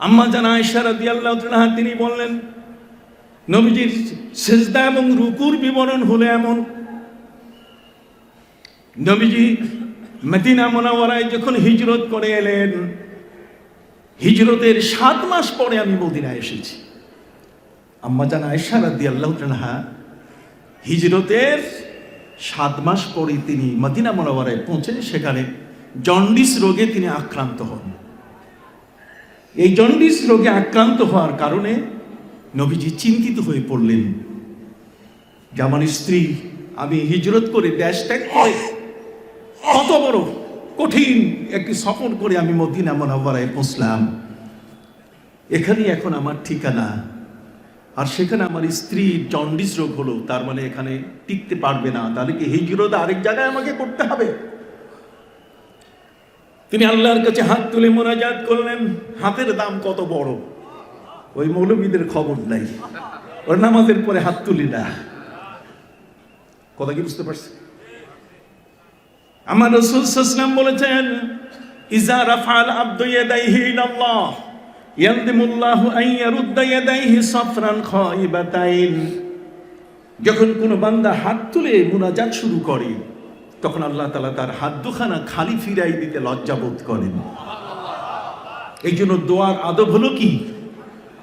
আম্মা জানা আয়সারা দিয়াল্লাহ তিনি বললেন, নবীজির সেজদা এবং রুকুর বিবরণ হলো এমন। নবীজি মদিনা মোনাওয়ারায় যখন হিজরত করে এলেন, হিজরতের সাত মাস পরে আমি মদিনায় এসেছি। আম্মা জানা আয়সারা দিয়াল্লাহ তানহা হিজরতের সাত মাস পরে তিনি মদিনা মোনাওয়ারায় পৌঁছে সেখানে জন্ডিস রোগে তিনি আক্রান্ত হন। এই জন্ডিস রোগে আক্রান্ত হওয়ার কারণে নবীজি চিন্তিত হয়ে পড়লেন। যে আমার স্ত্রী, আমি হিজরত করে দেশ ত্যাগ করে কত বড় কঠিন একটি সফর করে আমি মদিনা মনাবারায় পৌঁছলাম। এখানেই এখন আমার ঠিকানা। আর সেখানে আমার স্ত্রীর জন্ডিস রোগ হলো, তার মানে এখানে টিকতে পারবে না। তাহলে কি হিজরত আরেক জায়গায় আমাকে করতে হবে? তিনি আল্লাহর কাছে হাত তুলে মোনাজাত করলেন। হাতের দাম কত বড়? ওই মৌলবীদের খবর নাই। ওর নামাজের পরে হাত তুলি না। কথা কি বুঝতে পারছি আমার রসুল সাল্লাম বলেছেন, ইজা রাফাল আব্দু ইয়াদাইহি ইলাল্লাহ ইয়ানদিমুল্লাহু আন ইয়ারুদ্দা ইয়াদাইহি সাফরান খাইবাতাইন। যখন কোনো বান্দা হাত তুলে মুনাজাত শুরু করে তখন আল্লাহ তালা তার হাত দুখানা খালি ফিরাই দিতে লজ্জাবোধ করেন। এই জন্য দোয়ার আদব হলো কি?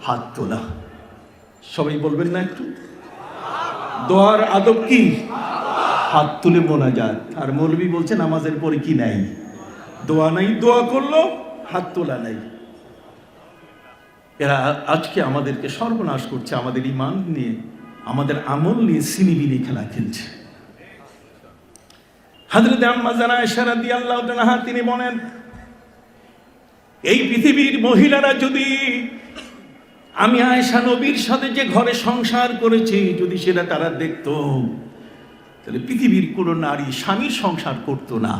হাত তোলা। সবাই বলবেন না একটু? দোয়ার আদব কি? হাত তুলে মোনাজাত। আর মৌলবী বলছে, নামাজের পরে কি নাই? দোয়া নাই, দোয়া করল, হাত তোলা নাই। এরা আজকে আমাদেরকে সর্বনাশ করছে, আমাদের ইমান নিয়ে, আমাদের আমল নিয়ে, সিনিবিনি খেলা খেলছে। হাজরত আম্মা জানা ইশারা দিয়ে আল্লাহ তাআলা তিনি বলেন, এই পৃথিবীর মহিলারা যদি আমি আয়েশা নবীর সাথে যে ঘরে সংসার করেছি, যদি সেটা তারা দেখতো, তাহলে পৃথিবীর কোনো নারী স্বামীর সংসার করত না।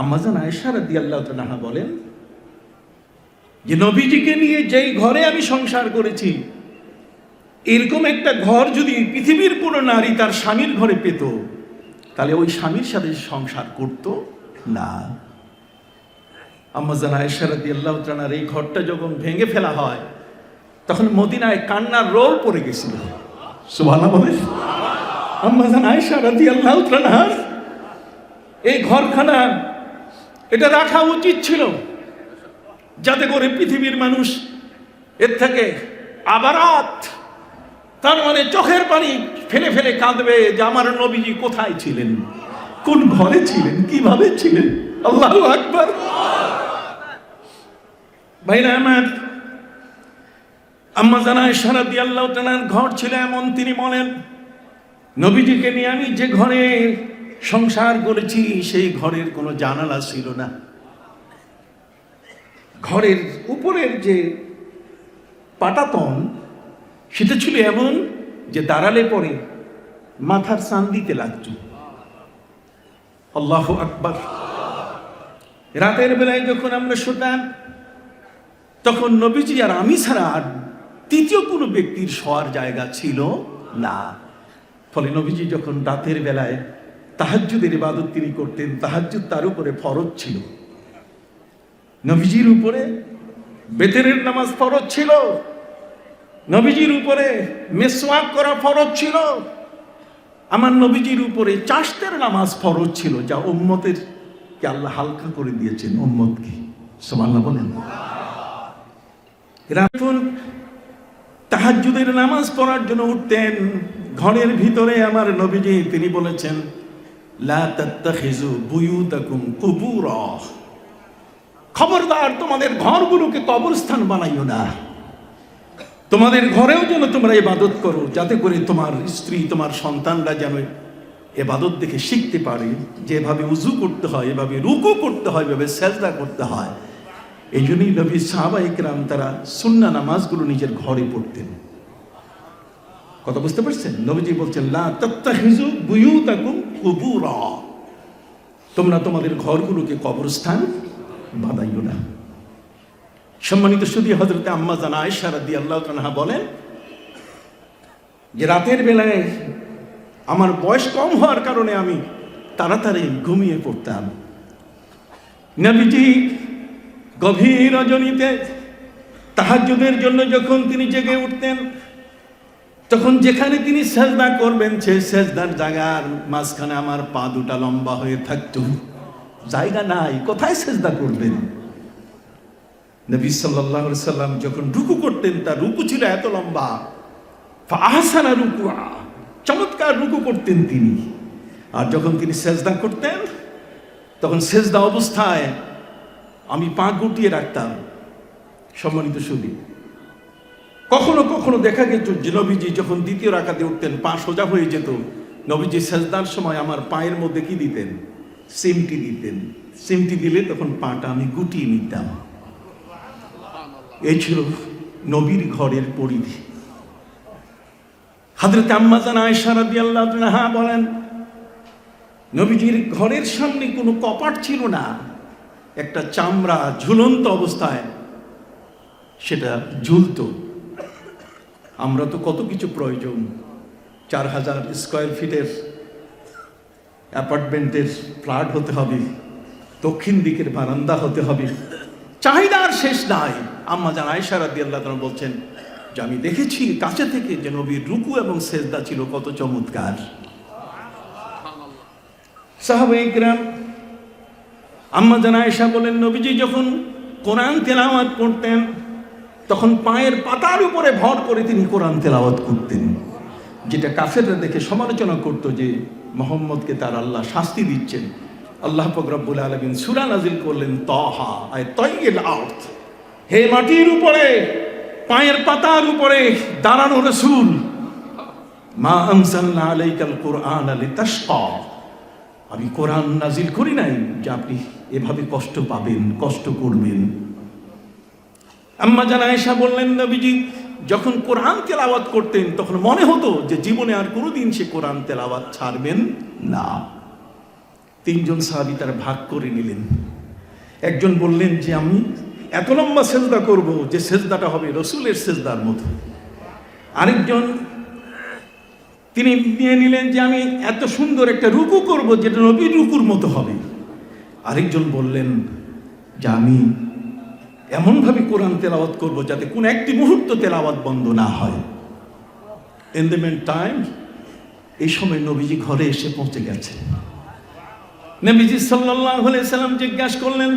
আম্মাজান আয়েশা দিয়ে আল্লাহ তাআলা বলেন, যে নবীজিকে নিয়ে যেই ঘরে আমি সংসার করেছি, এরকম একটা ঘর যদি পৃথিবীর কোনো নারী তার স্বামীর ঘরে পেত তাহলে ওই স্বামীর সাথে সংসার করত, না। আম্মাজান আল্লাহ এই ঘরটা যখন ভেঙে ফেলা হয়, তখন মদিনায় কান্নার রোল পড়ে গেছিল। আম্মাজান এই ঘরখানা, এটা রাখা উচিত ছিল। যাতে করে পৃথিবীর মানুষ এর থেকে আবারাত তার মানে চোখের পানি ফেলে ফেলে কাঁদবে যে আমার নবীজি কোথায় ছিলেন? কোন ঘরে ছিলেন? কীভাবে ছিলেন? আল্লাহ আকবর। ভাইরা আমার আম্মা জানা সারা দিয়ে আল্লাহ তালার ঘর ছিল এমন, তিনি বলেন, নবীজিকে নিয়ে আমি যে ঘরে সংসার করেছি, সেই ঘরের কোনো জানালা ছিল না। ঘরের উপরের যে পাটাতন সেটা ছিল এমন যে দাঁড়ালে পরে মাথার সান দিতে লাগত। আল্লাহ আকবার। রাতের বেলায় যখন আমরা শুতাম, তখন নবীজি আর আমি ছাড়া আর তৃতীয় কোনো ব্যক্তির শোয়ার জায়গা ছিল না। ফলে নবীজি যখন রাতের বেলায় তাহাজ্জুদের ইবাদত তিনি করতেন, তাহাজ্জুদ তার উপরে ফরজ ছিল। নবীজির উপরে বেতেরের নামাজ ফরজ ছিল। নবীজির উপরে মেসওয়াক করা ফরজ ছিল। আমার নবীজির উপরে চাষতের নামাজ ফরজ ছিল, যা উম্মতের কে আল্লাহ হালকা করে দিয়েছেন, উম্মতকে। সোমাল্লাহ বলেন। তাহাজ্জুদের নামাজ পড়ার জন্য উঠতেন। ঘরের ভিতরে আমার নবীজি, তিনি বলেছেন খবরদার, তোমাদের ঘরগুলোকে কবরস্থান বানাইও না। তোমাদের ঘরেও যেন তোমরা এবাদত করো, যাতে করে তোমার স্ত্রী, তোমার সন্তানরা যেন এবাদত দেখে শিখতে পারে যে এভাবে উজু করতে হয়, এভাবে রুকু করতে হয়, এভাবে সেজদা করতে হয়। এই জন্যই নবী সাহাবা ইকরাম তারা সুন্না নামাজগুলো নিজের ঘরে পড়তেন। কথা বুঝতে পারছেন? নবীজি বলছেন, লা তাত্তাখিজু বুয়ুতাকুম কুবুরা। তোমরা তোমাদের ঘরগুলোকে কবরস্থান বানাইও না। সম্মানিত সুদী হজরতে আম্মা জানা আয়সারা দিয়ে আল্লাহ তানহা বলেন যে রাতের বেলায় আমার বয়স কম হওয়ার কারণে আমি তাড়াতাড়ি ঘুমিয়ে পড়তাম। নবীজি গভীর রজনীতে তাহাজ্জুদের জন্য যখন তিনি জেগে উঠতেন, তখন যেখানে তিনি সেজদা করবেন সে সেজদার জায়গার মাঝখানে আমার পা দুটা লম্বা হয়ে থাকতো। জায়গা নাই, কোথায় সেজদা করবেন? নবী আলাইহি সাল্লাম যখন রুকু করতেন, তার রুকু ছিল এত লম্বা। আহসানা রুকু চমৎকার রুকু করতেন তিনি। আর যখন তিনি সেজদা করতেন, তখন সেজদা অবস্থায় আমি পা গুটিয়ে রাখতাম সম্মানিত সুদী কখনো কখনো দেখা গেত যে নবীজি যখন দ্বিতীয় রাখাতে উঠতেন, পা সোজা হয়ে যেত। নবীজি সেজদার সময় আমার পায়ের মধ্যে কি দিতেন? সিমটি দিতেন। সিমটি দিলে তখন পাটা আমি গুটিয়ে নিতাম। এই ছিল নবীর ঘরের পরিধি। হাজরত আম্মাজান আয়েশা রাদিয়াল্লাহু আনহা বলেন, নবীজির ঘরের সামনে কোনো কপাট ছিল না, একটা চামড়া ঝুলন্ত অবস্থায় সেটা ঝুলতো। আমরা তো কত কিছু প্রয়োজন, চার হাজার স্কোয়ার ফিটের অ্যাপার্টমেন্টের ফ্ল্যাট হতে হবে, দক্ষিণ দিকের বারান্দা হতে হবে। চাহিদার শেষ নাই। আম্মা জান আয়সারা দিয়ে আল্লাহ বলছেন, যে আমি দেখেছি কাছে থেকে যে নবীর রুকু এবং সেজদা ছিল কত চমৎকার। সাহাবাইকরাম আম্মা জান আয়েশা বলেন, নবীজি যখন কোরআন তেলাওয়াত করতেন, তখন পায়ের পাতার উপরে ভর করে তিনি কোরআন তেলাওয়াত করতেন। যেটা কাফেররা দেখে সমালোচনা করতো যে মোহাম্মদকে তার আল্লাহ শাস্তি দিচ্ছেন। আল্লাহ ফকরাবুল আলমিন সুরা নাজিল করলেন তহা, আয় তৈল হে মাটির উপরে, পায়ের পাতার উপরে দাঁড়ানো রসুল, মা আনসাল্লাহ আলাইকাল কোরআন আলী আমি কোরআন নাজিল করি নাই যে আপনি এভাবে কষ্ট পাবেন, কষ্ট করবেন। আম্মা জানা এসা বললেন, নবীজি, যখন কোরআন তেলাওয়াত করতেন, তখন মনে হতো যে জীবনে আর কোনোদিন সে কোরআন তেলাওয়াত ছাড়বেন না। তিনজন সাহাবি তারা ভাগ করে নিলেন। একজন বললেন যে, আমি এত লম্বা সেজদা করব যে সেজদাটা হবে রসুলের সেজদার মতো। আরেকজন, তিনি নিয়ে নিলেন যে, আমি এত সুন্দর একটা রুকু করব যেটা নবীর রুকুর মতো হবে। আরেকজন বললেন যে, আমি এমনভাবে কোরআন তেলাওয়াত করব যাতে কোন একটি মুহূর্ত তেলাওয়াত বন্ধ না হয়। ইন দ্য মেন টাইম এই সময় নবীজি ঘরে এসে পৌঁছে গেছে নবীজি সাল্লাল্লাহু আলাইহি সাল্লাম জিজ্ঞাসা করলেন,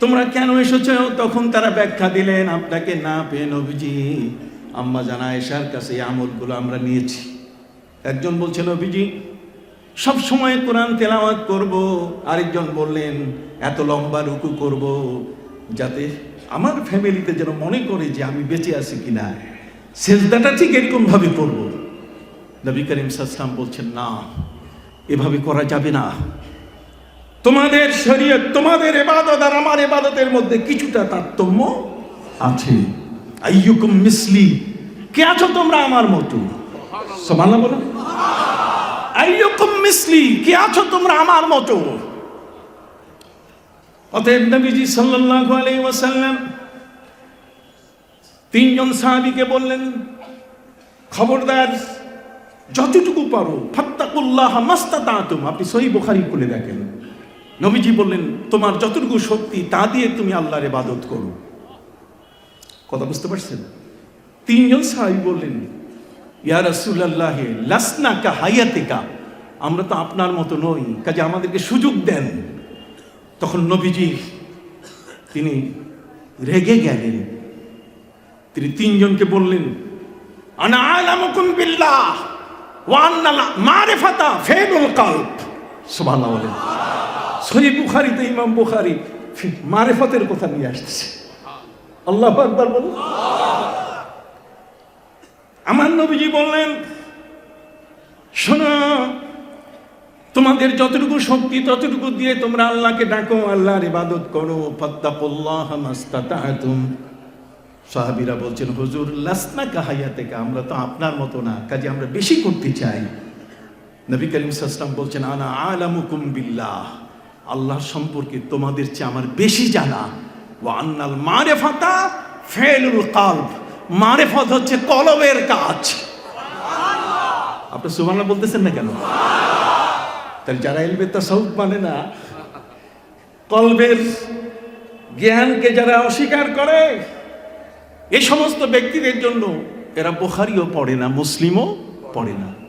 তোমরা কেন এসেছ? তখন তারা ব্যাখ্যা দিলেন, আপনাকে না পেয়ে নবীজি, আম্মা জানা এসার কাছে এই আমলগুলো আমরা নিয়েছি। একজন বলছে, নবীজি, সব সময় কোরআন তেলাওয়াত করব। আরেকজন বললেন, এত লম্বা রুকু করব যাতে আমার ফ্যামিলিতে যেন মনে করে যে আমি বেঁচে আছি কিনা। সেজদাটা ঠিক এরকম ভাবে করব। নবী করিম সাসলাম বলছেন, না, এভাবে করা যাবে না। তোমাদের শরীয়ত, তোমাদের এবাদত আর আমার এবাদতের মধ্যে কিছুটা তারতম্য আছে। আইয়ুকুম মিসলি, কে আছো তোমরা আমার মতো? সমানা বলো। আইয়ুকুম মিসলি, কে আছো তোমরা আমার মতো? অতএব নবীজি সাল্লাল্লাহু আলাইহি ওয়াসাল্লাম তিনজন সাহাবীকে বললেন, খবরদার, যতটুকু পারো, ফাত্তাকুল্লাহ মাস্তাতাতুম। আপনি সহি বুখারী খুলে দেখেন। নবীজি বললেন, তোমার যতটুকু শক্তি, তা দিয়ে তুমি আল্লাহর ইবাদত করো। কথা বুঝতে পারছেন? তিনজন সাহাবী বললেন, ইয়া রাসূলুল্লাহ, লাসনা কা আমরা তো আপনার মতো নই, কাজে আমাদেরকে সুযোগ দেন। তখন নবীজি, তিনি রেগে গেলেন। তিনি তিনজনকে বললেন, আনা আলামুকুম বিল্লাহ ওয়া আন্না মারিফাতা ফেনুল কলব। সুবহানাল্লাহ বলেন সহি বুখারীতে ইমাম বুখারী মারিফতের কথা নিয়ে আসছে আল্লাহ আকবার বলুন। আমার নবীজি বললেন, শোনো, তোমাদের যতটুকু শক্তি, ততটুকু দিয়ে তোমরা আল্লাহকে ডাকো, আল্লাহর ইবাদত করো। ফাত্তাকুল্লাহ মাস্তাতাতুম সাহাবীরা বলছেন, হুজুর, লাসনা কাহাইয়া থেকে আমরা তো আপনার মতো না, কাজে আমরা বেশি করতে চাই। নবী করিম সাল্লাম বলছেন, আনা আলামুকুম বিল্লাহ। আল্লাহ সম্পর্কে তোমাদের চেয়ে আমার বেশি জানা। ও আন্নাল মারেফাতা ফেলুল কালব। মারেফত হচ্ছে কলবের কাজ। আপনি সুবহানাল্লাহ বলতেছেন না কেন? তাহলে যারা এলবে তা সৌদ মানে না, কলবের জ্ঞানকে যারা অস্বীকার করে এই সমস্ত ব্যক্তিদের জন্য এরা বোখারিও পড়ে না, মুসলিমও পড়ে না।